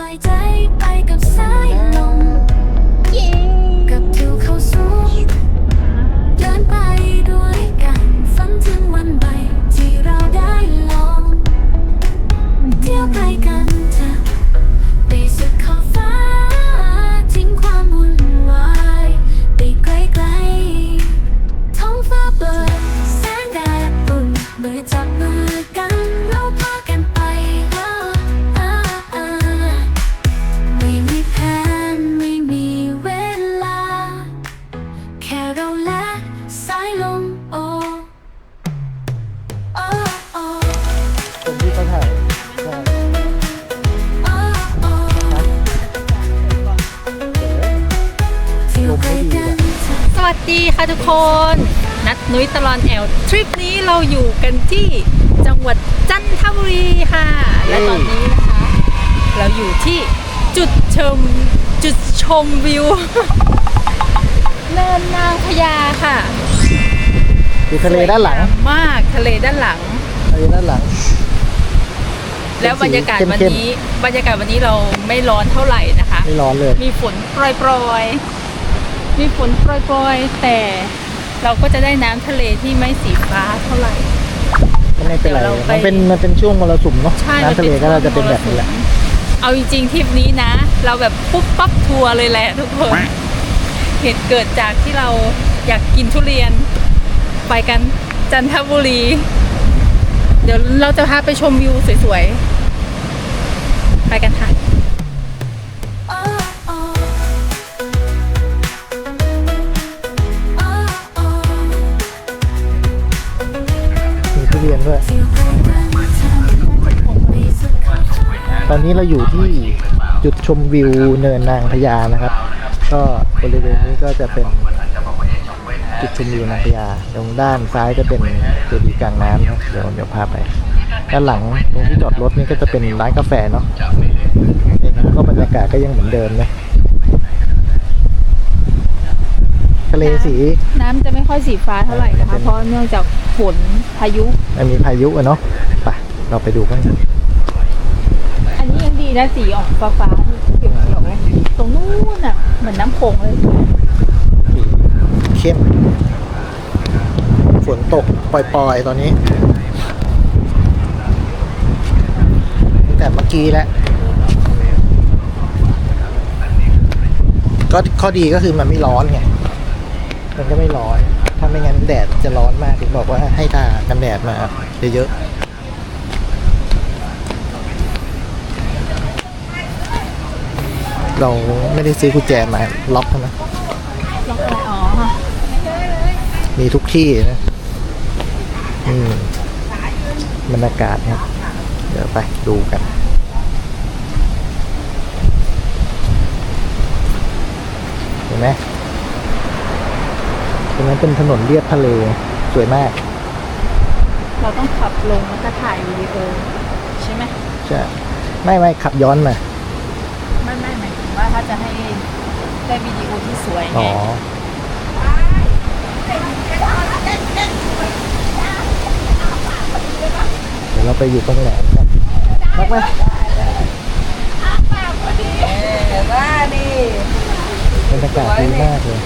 ล่ อยู่กันที่จังหวัดจันทบุรีค่ะ และตอนนี้นะคะ เราอยู่ที่จุดชมจุดชมวิวเนินนางพญาค่ะดูทะเลด้านหลังสวยมากทะเลด้านหลังทะเลด้านหลัง แล้วบรรยากาศวันเข้มๆนี้ บรรยากาศวันนี้เราไม่ร้อนเท่าไหร่นะคะ ไม่ร้อนเลย มีฝนโปรยๆ มีฝนโปรยๆ แต่ เราก็จะได้น้ำทะเลที่ไม่สีฟ้าเท่าไหร่ ก็ไม่เป็นไร เดี๋ยวเราไป มันเป็นมันเป็นช่วงมรสุมเนาะใช่น้ำทะเลก็เราจะเป็นแบบนี้แหละเอาจริงๆทริปนี้นะ เราแบบปุ๊บปั๊บทัวร์เลยแหละทุกคน เหตุเกิดจากที่เราอยากกินทุเรียน ไปกันจันทบุรี เดี๋ยวเราจะพาไปชมวิวสวยๆ ไปกันค่ะ ตอนนี้เราอยู่ที่จุดชมวิวเนินนางพญานะครับ ก็บริเวณนี้ก็จะเป็นจุดชมวิวนางพญาตรงด้านซ้ายจะเป็นเจดีย์กลางน้ำนะเดี๋ยวเดี๋ยวพาไปด้านหลังตรงที่จอดรถนี่ก็จะเป็นร้านกาแฟเนาะนี่ครับก็บรรยากาศก็ยังเหมือนเดิมนะทะเลสี น้ำจะไม่ค่อยสีฟ้าเท่าไหร่นะคะ เพราะเนื่องจากฝนพายุมันมีพายุอะเนาะไปเราไปดูกันอั นนี้ยังดีนะสีออกฟ้าฟ้าๆเขียวเขียวๆตรงนู้นอะเหมือนน้ำโขงเลย เข้ม ฝนตกปล่อยๆ ตอนนี้ตั้งแต่เมื่อกี้แล้ว ก็ข้อดีก็คือมันไม่ร้อนไง มันก็ไม่ร้อน ถ้าไม่งั้นแดดจะร้อนมากถึงบอกว่าให้ทากันแดดมาเยอะๆ เราไม่ได้ซื้อกุญแจมาล็อกใช่ไหมลองอะไรอ๋อมีทุกที่นะอืมบรรยากาศครับ เดี๋ยวไปดูกันเห็นไหมตรงนั้นเป็นถนนเลียบทะเลสวยมาก เราต้องขับลงแล้วก็ถ่ายวิดีโอใช่ไหมใช่ ไม่ไม่ขับย้อนมา ไม่ไม่หมายถึง ว่าถ้าจะให้ได้วิดีโอที่สวยอ๋ไงอ เดี๋ยวเราไปอยู่ตรงแหลมกันรักไหมว่าดิบรรยากาศดีมากเลย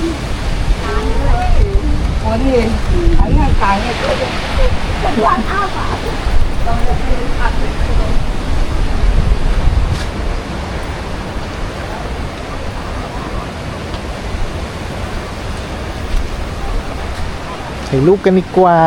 วันนี้อันนี้ขายเนี่ย ถ่ายรูปกันดีกว่า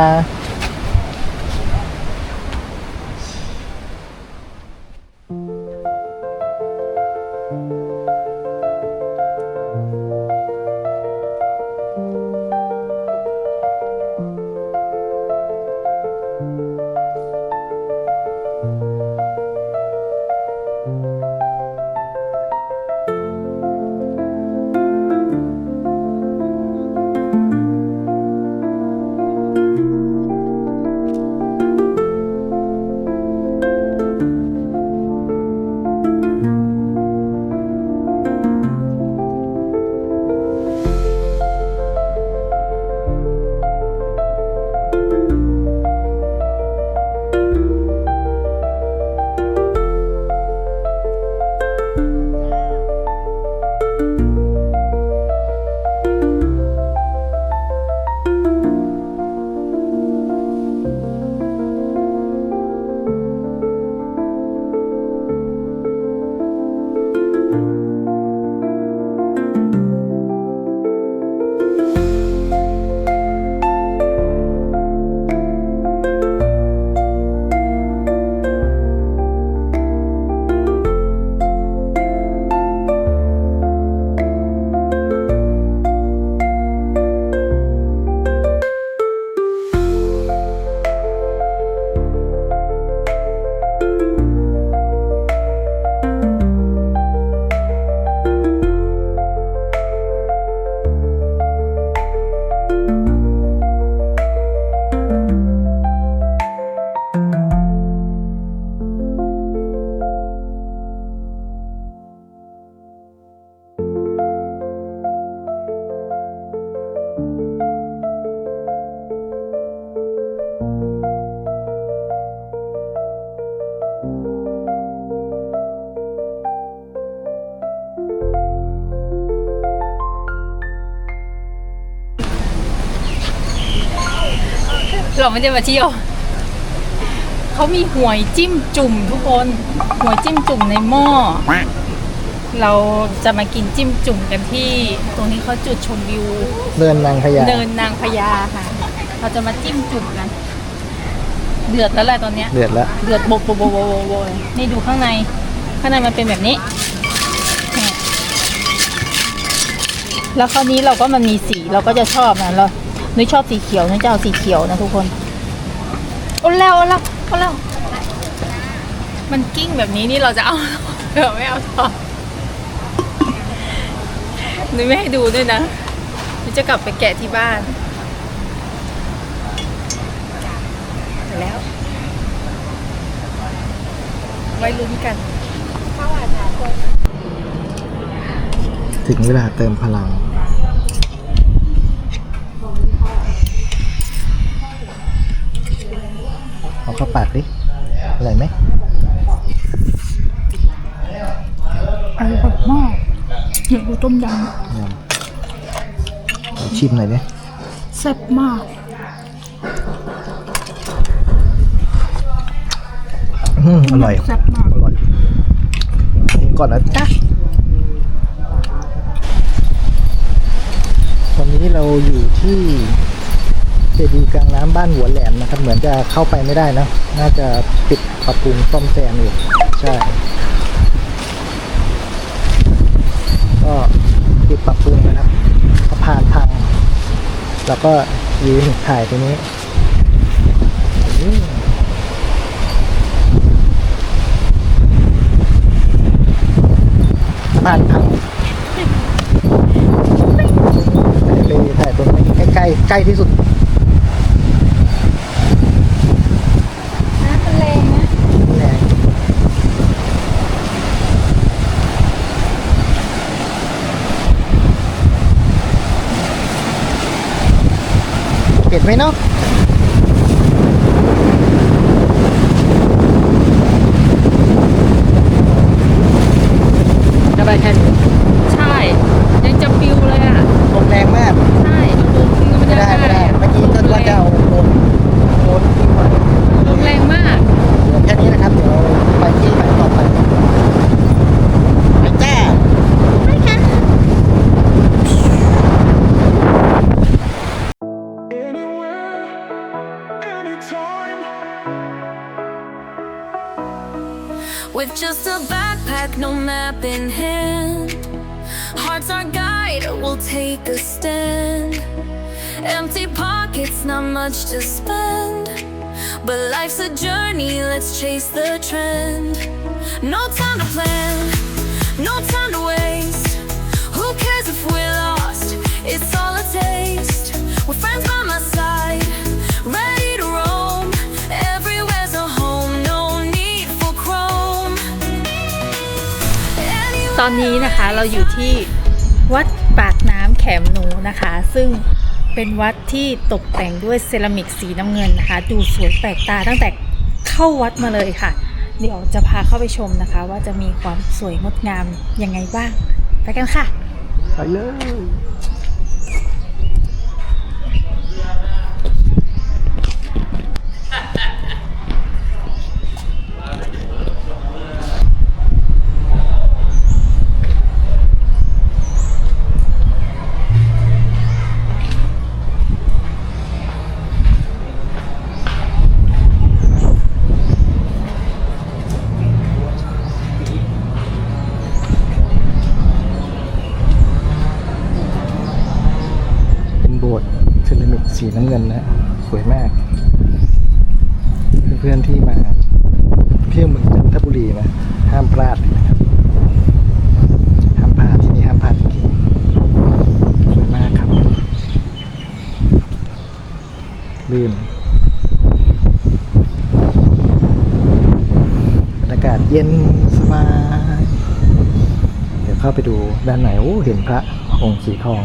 ไม่ได้มาเที่ยว เขามีหวยจิ้มจุ่มทุกคนหวยจิ้มจุ่มในหม้อ เราจะมากินจิ้มจุ่มกันที่ ตรงนี้เขาจุดชมวิวเนินนางพญาเนินนางพญาค่ะ เราจะมาจิ้มจุ่มกัน เดือดแล้วแหละตอนเนี้ย เดือดแล้ว เดือดโบกโบกโบกโบกโบกโบกนี่ดูข้างใน ข้างในมันเป็นแบบนี้เนี่ยแล้วคราวนี้เราก็มันมีสีเราก็จะชอบนะเรานุ้ยชอบสีเขียวนุ้ยจะเอาสีเขียวนะทุกคน โอ้แล้วโอ้แล้วโอ้แล้วมันกิ้งแบบนี้นี่เราจะเอาเออไม่เอาต่อนุ้ยไม่ให้ดูด้วยนะนุ้ยจะกลับไปแกะที่บ้านไปแล้ว ไว้ลุ้นกันถึงเวลาเติมพลัง เอาเข้าปากดิอร่อยไหมอร่อยมากอยากดูต้มยยำเอาชิมหน่อยดิำแซ่บมาก อืมอร่อยแซ่บมาก อร่อยกินก่อนนะจ๊ะตอนนี้เราอยู่ที่ เจดีย์กลางน้ำบ้านหัวแหลมนะครับ เหมือนจะเข้าไปไม่ได้นะ น่าจะปิดปรับปรุงซ่อมแซมอยู่ใช่ก็ปิดปรับปรุงนะครับสะพานพังแล้วก็ยืนถ่ายตรงนี้อืมผ่านพังไปถ่ายตรงนี้ใกล้ๆใกล้ที่สุด น้ำมันแรงนะ แรงเผ็ด ไหมเนาะจะไปแค่นี้ใช่ ยังจะปิวเลยอะ ลมแรงมาก ใช่ลมก็ไม่ได้ไม่ได้เมื่อกี้ก็ว่าจะเอาโคนโคนทิ้งไว้ลมแรงมากแค่นี้นะครับ เดี๋ยวเราไปที่ map in hand. Heart's our guide, we'll take a stand. Empty pockets, not much to spend. But life's a journey, let's chase the trend. No time to plan, no time to waste. ตอนนี้นะคะเราอยู่ที่วัดปากน้ำแขมหนูนะคะ ซึ่งเป็นวัดที่ตกแต่งด้วยเซรามิกสีน้ำเงินนะคะ ดูสวยแปลกตาตั้งแต่เข้าวัดมาเลยค่ะ เดี๋ยวจะพาเข้าไปชมนะคะ ว่าจะมีความสวยงดงามยังไงบ้าง ไปกันค่ะ ไปเลย น้ำเงินนะ สวยมาก เพื่อนๆที่มาเที่ยวเมืองจันทบุรีนะ ห้ามพลาดเลยนะครับ ห้ามพลาดที่นี่ห้ามพลาดจริงๆสวยมากครับลื่นบรรยากาศเย็นสบาย เดี๋ยวเข้าไปดูด้านไหนโอ้เห็นพระองค์สีทอง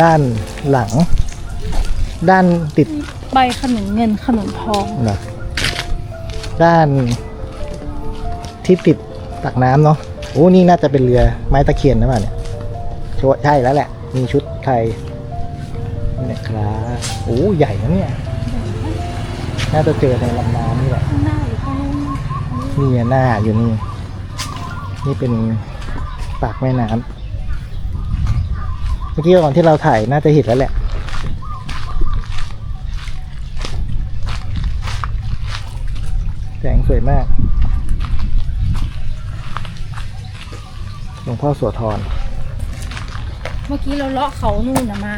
ด้านหลัง ด้านติดใบขนุนเงินขนุนทองนะด้านที่ติดตักน้ำเนาะโอ้นี่น่าจะเป็นเรือไม้ตะเคียนนะบ้าเนี่ยชัวร์ใช่แล้วแหละ มีชุดไทยนี่นะครับโอ้ใหญ่นะเนี่ย น่าจะเจอในลำน้ำนี่แหละข้างหน้าอยู่ข้างนู้นนี่ไงหน้าอยู่นี่ นี่เป็นปากแม่น้ำ เมื่อกี้ก่อนที่เราถ่ายน่าจะเห็นแล้วแหละ แสงสวยมากหลวงพ่อโสธรเมื่อกี้เราเลาะเขานู่นนะมา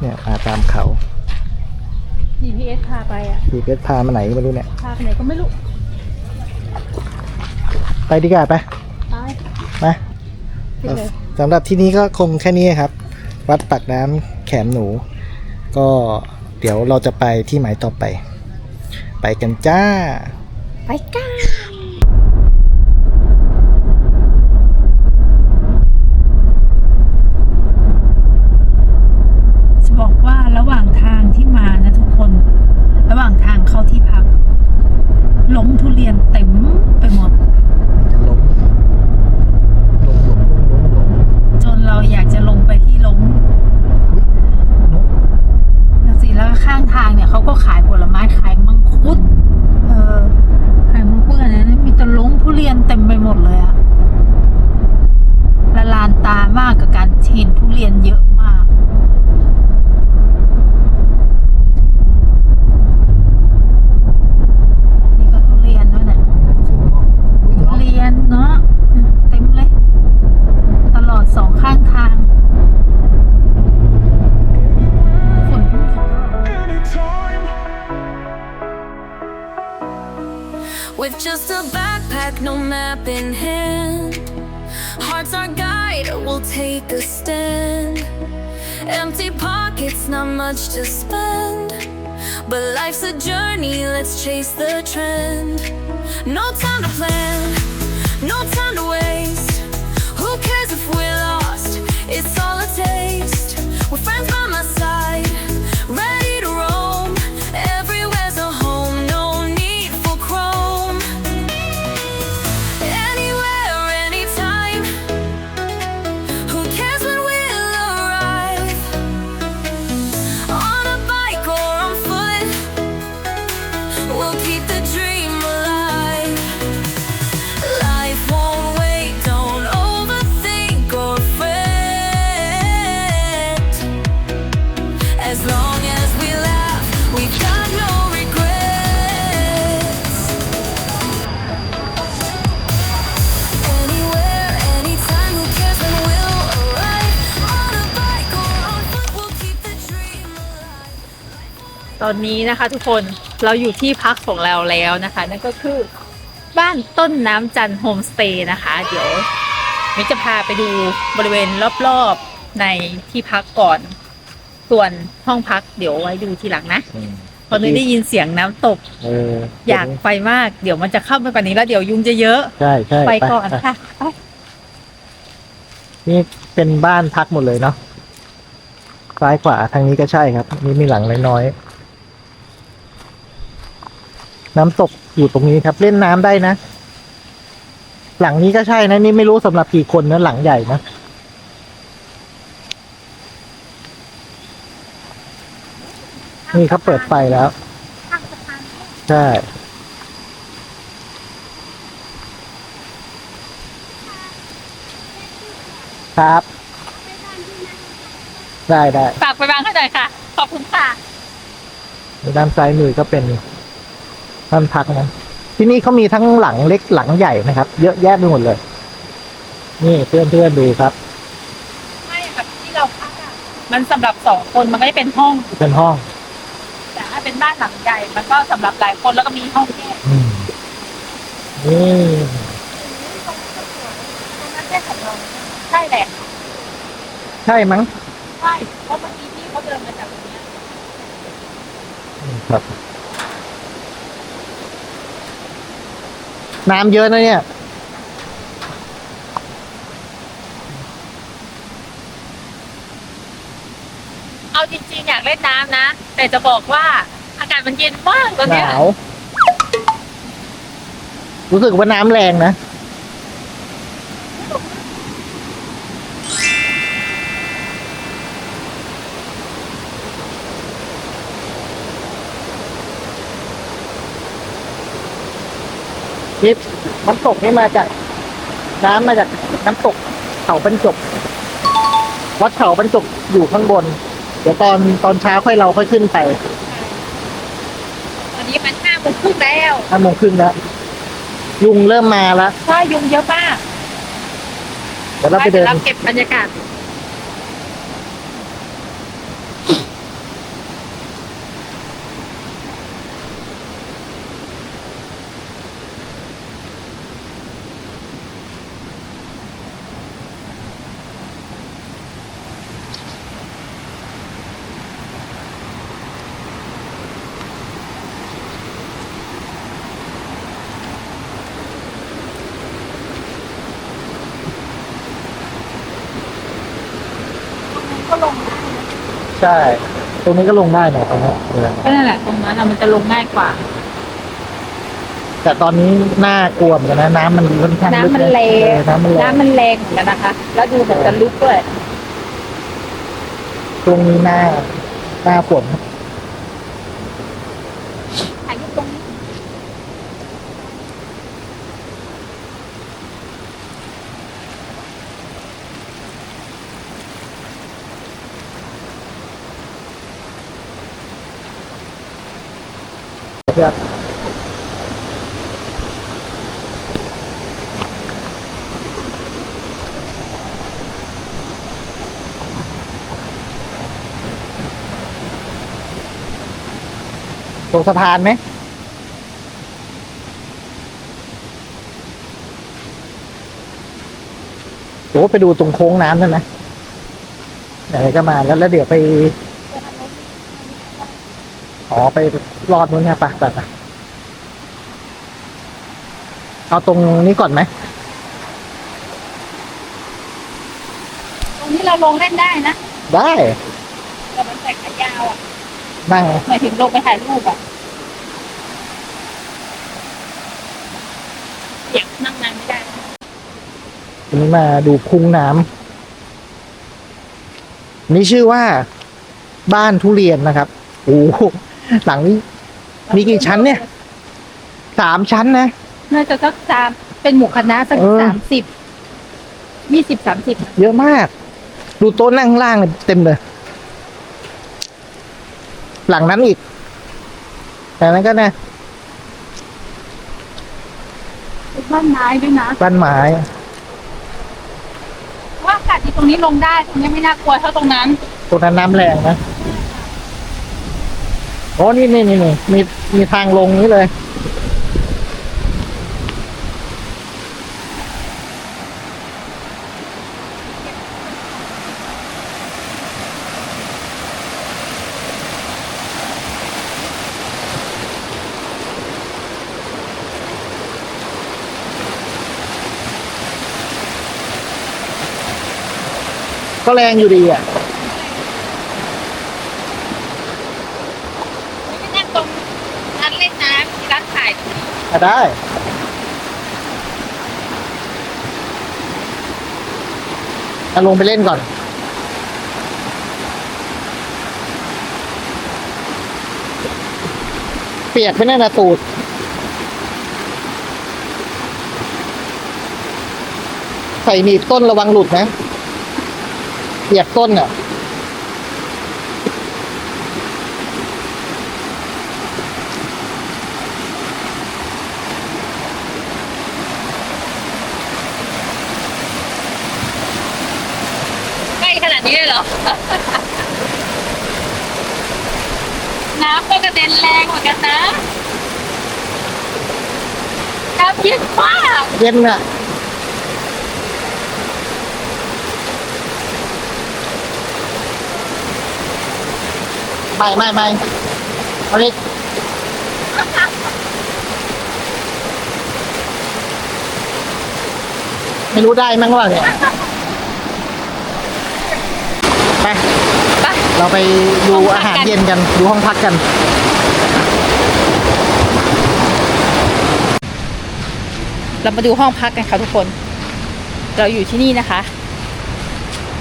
เนี่ยมาตามเขา GPS พาไปอะพีเพชรพามาไหนไม่รู้เนี่ย พาไปไหนก็ไม่รู้ ไปดีกว่าไปไป มาไปเลย สำหรับที่นี้ก็คงแค่นี้ครับ วัดปากน้ำแขมหนู ก็เดี๋ยวเราจะไปที่หมายต่อไป ไปกันจ้า ไปก้า take a stand. Empty pockets, not much to spend. But life's a journey, let's chase the trend. No time to plan, no time to waste. Who cares if we're lost? It's all a taste. With friends by my อนนี้นะคะ ทุกคนเราอยู่ที่พักของเราแล้วนะคะ นั่นก็คือบ้านต้นน้ำจันทร์โฮมสเตย์นะคะ เดี๋ยวมิกจะพาไปดูบริเวณรอบๆในที่พักก่อน ส่วนห้องพักเดี๋ยวไว้ดูทีหลังนะอืมตอนนี้ได้ยินเสียงน้ำตกเอออยากไปมาก เดี๋ยวมันจะเข้าไปกว่านี้แล้วเดี๋ยวยุงจะเยอะใช่ใช่ไปก่อนไปค่ะไปนี่เป็นบ้านพักหมดเลยเนาะซ้ายขวาทางนี้ก็ใช่ครับ นี่มีหลังน้อยๆ น้ำตกอยู่ตรงนี้ครับ เล่นน้ำได้นะ หลังนี้ก็ใช่นะ นี่ไม่รู้สำหรับกี่คนนะหลังใหญ่นะนี่เขาเปิดไฟแล้วใช่ครับ ได้ได้ฝากไปวางให้หน่อยค่ะ ขอบคุณค่ะด้านซ้ายมือก็เป็น บ้านพักนะที่นี่เขามีทั้งหลังเล็กหลังใหญ่นะครับ เยอะแยะไปหมดเลย นี่เพื่อนเพื่อนๆดูครับไม่แบบที่เราพักอะมันสำหรับสองคนมันก็จะเป็นห้องเป็นห้อง แต่ถ้าเป็นบ้านหลังใหญ่มันก็สำหรับหลายคนแล้วก็มีห้องแยกอืมนี่ตรงนั้นแค่ของเราใช่แหละใช่มั้งใช่เพราะเมื่อกี้ที่เขาเดินมาจากตรงเนี้ยนี่ครับ น้ำเยอะนะเนี่ย เอาจริงๆ อยากเล่นน้ำนะ แต่จะบอกว่าอากาศมันเย็นมากตอนหเนี้ยนาว รู้สึกว่าน้ำแรงนะ นี่น้ำตกนี่มาจากน้ำมาจากน้ำตกเขาบรรจบ วัดเขาบรรจบอยู่ข้างบน เดี๋ยวตอนตอนเช้าค่อยเราค่อยขึ้นไปตอนนี้มันห้าโมงครึ่งแล้วห้าโมงครึ่งแล้วยุงเริ่มมาแล้ว ใช่ยุงเยอะมากเดี๋ยวเราไปเดิน เราเก็บบรรยากาศ ใช่ ตรงนี้ก็ลงได้นะตรงนี้เออก็นั่นแหละตรงนั้นอะมันจะลงง่ายกว่า แต่ตอนนี้น่ากลัวเหมือนกันนะน้ำมันค่อนข้างลึกน้ำมันแรเองอน้ำมันแรงน้ำมันแรงเหมือนกันนะคะ แล้วดูเหมือนจะลึกด้วยตรงนี้หน้าหน้าฝน ครัตกสะพานไหมโอ้ไปดูตรงโค้งน้ำนั่นนะไหนก็มาแล้วแล้วเดี๋ยวไป ขอไป รอดนู้นเนี่ยไปไปไปเอาตรงนี้ก่อนไหม ตรงนี้เราลงเล่นได้นะได้ แต่มันใส่ขายาวอะนั่ง หมายถึงลงไปถ่ายรูปอะอยากนั่งนานไม่ได้นะวันนี้มาดูคุ้งน้ำนี่ชื่อว่า บ้านทุเรียนนะครับ โอ้โหหลังนี้ มีกี่ชั้นเนี่ยสามชั้นนะ น่าจะสักสามเป็นหมู่คณะสักเออ สามสิบยี่สิบสามสิบเยอะมาก ดูโต๊ะนั่งข้างล่างเลยเต็มเลย หลังนั้นอีกแต่นั้นก็นะเป็นบ้านไม้ด้วยนะบ้านไม้ว่าอากาศที่ตรงนี้ลงได้ ตรงนี้ไม่น่ากลัวเท่าตรงนั้น ตรงนั้นน้ำแรงนะ โอ้นี่นี่นี่นี่มีมีทางลงนี้เลย ก็แรงอยู่ดีอะ ไม่นั่งตรงร้านเล่นน้ำที่ร้านขาย อะได้เอาลงไปเล่นก่อน เปียกไม่แน่นะตูดใส่หนีบต้นระวังหลุดนะเปียกต้นอะ ใกล้ขนา ดนี้เลยเหรอ น้ำก็กระเด็นแรงเหมือนกันนะน้ำเย็นมากเย็นอะไม่ไม่ไม่เอาเล็กไม่รู้ได้มั้งว่าเนี่ย ไป ไป เราไปดูอาหารเย็นกัน ดูห้องพักกัน เรามาดูห้องพักกันค่ะทุกคน เราอยู่ที่นี่นะคะ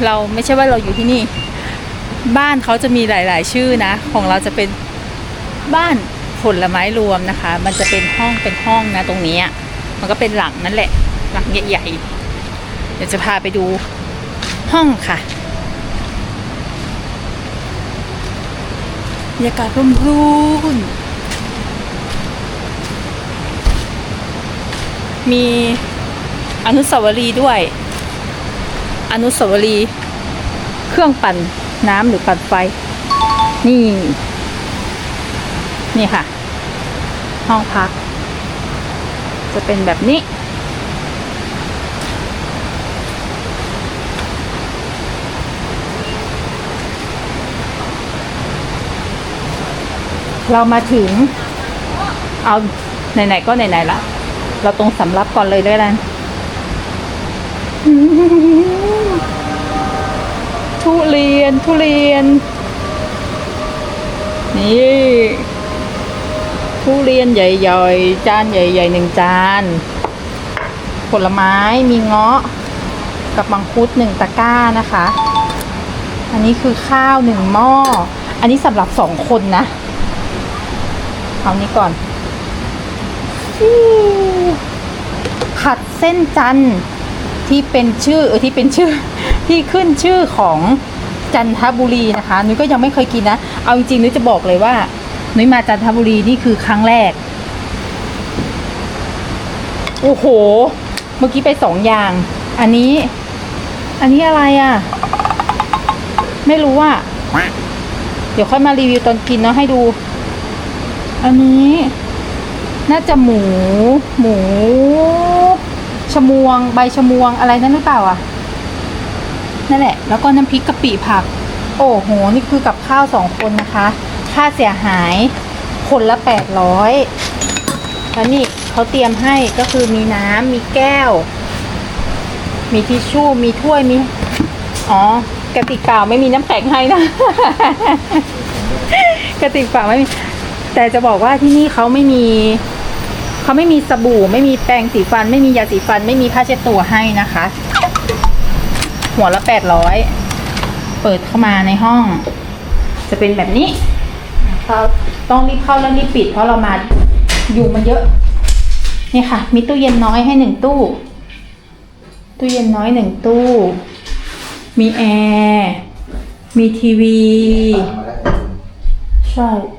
เราไม่ใช่ว่าเราอยู่ที่นี่ บ้านเขาจะมีหลาย ๆ ชื่อนะ ของเราจะเป็นบ้านผลไม้รวมนะคะ มันจะเป็นห้องเป็นห้องนะตรงนี้อะมันก็เป็นหลังนั่นแหละ หลังใหญ่ๆ เดี๋ยวจะพาไปดูห้องค่ะ บรรยากาศร่มรื่นมีอนุสาวรีย์ด้วย อนุสาวรีย์เครื่องปั่นน้ำหรือปั่นไฟ นี่ นี่ค่ะ ห้องพัก จะเป็นแบบนี้ เรามาถึง เอาไหนๆก็ไหนๆละเราตรงสำรับก่อนเลยด้วยกันทุเรียนทุเรียน นี่ทุเรียนใหญ่ๆ จานใหญ่ๆหนึ่งจาน ผลไม้มีเงาะ กับมังคุดหนึ่งตะกร้านะคะ อันนี้คือข้าวหนึ่งหม้อ อันนี้สำหรับสองคนนะ เอานี้ก่อน ผัดเส้นจันทร์ที่เป็นชื่อเออที่เป็นชื่อที่ขึ้นชื่อของจันทบุรีนะคะนุ้ยก็ยังไม่เคยกินนะ เอาจริงๆนุ้ยจะบอกเลยว่านุ้ยมาจันทบุรีนี่คือครั้งแรก โอ้โห เมื่อกี้ไปสองอย่าง อันนี้ อันนี้อะไรอะ่ะ ไม่รู้อะเดี๋ยวค่อยมารีวิวตอนกินเนาะให้ดู อันนี้ น่าจะหมู หมู ชมวง ใบชมวงอะไรนั่นหรือเปล่าอะ นั่นแหละ แล้วก็น้ำพริกกะปิผัก โอ้โห นี่คือกับข้าวสองคนนะคะ ค่าเสียหายคนละแปดร้อยแล้วนี่เขาเตรียมให้ก็คือมีน้ำมีแก้ว มีทิชชู่ มีถ้วย มี อ๋อกระติกเปล่าไม่มีน้ำแข็งให้นะ กระติกเปล่าไม่มี แต่จะบอกว่าที่นี่เขาไม่มีเขาไม่มีสบู่ ไม่มีแปรงสีฟัน ไม่มียาสีฟัน ไม่มีผ้าเช็ดตัวให้นะคะ หัวละแปดร้อยเปิดเข้ามาในห้อง จะเป็นแบบนี้เราต้องรีบเข้าแล้วรีบปิด เพราะเรามาอยู่มันเยอะนี่ค่ะ มีตู้เย็นน้อยให้หนึ่งตู้ ตู้เย็นน้อยหนึ่งตู้ มีแอร์ มีทีวี ใช่มี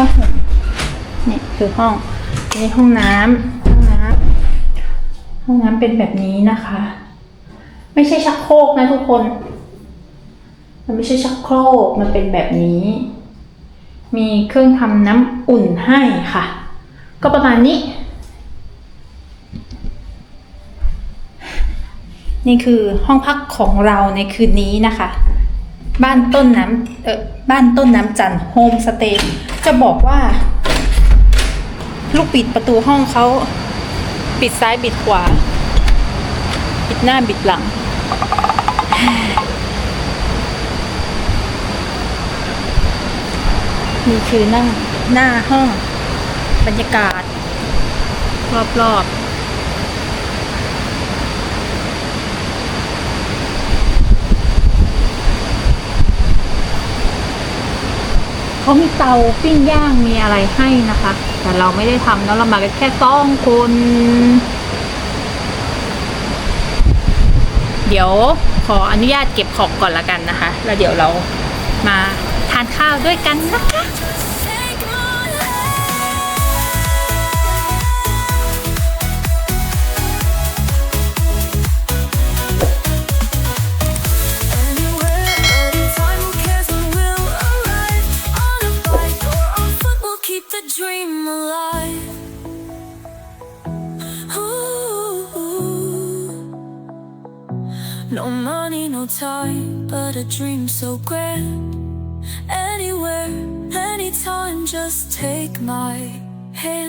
ผ้าห่มนี่คือห้องนี่ห้องน้ำห้องน้ำห้องน้ำเป็นแบบนี้นะคะ ไม่ใช่ชักโครกนะทุกคน มันไม่ใช่ชักโครกมันเป็นแบบนี้ มีเครื่องทำน้ำอุ่นให้ค่ะ ก็ประมาณนี้ นี่คือห้องพักของเราในคืนนี้นะคะ บ้านต้นน้ำเออบ้านต้นน้ำจันโฮมสเตย์จะบอกว่า ลูกปิดประตูห้องเขาปิดซ้ายบิดขวา บิดหน้าบิดหลัง นี่คือนั่งหน้าห้อง บรรยากาศ รอบๆ เขามีเตาปิ้งย่างมีอะไรให้นะคะ แต่เราไม่ได้ทำเนาะเรามาแค่ต้องคน เดี๋ยวขออนุญาตเก็บของก่อนละกันนะคะ แล้วเดี๋ยวเรามาทานข้าวด้วยกันนะคะ a dream so grand. Anywhere, anytime, just take my hand.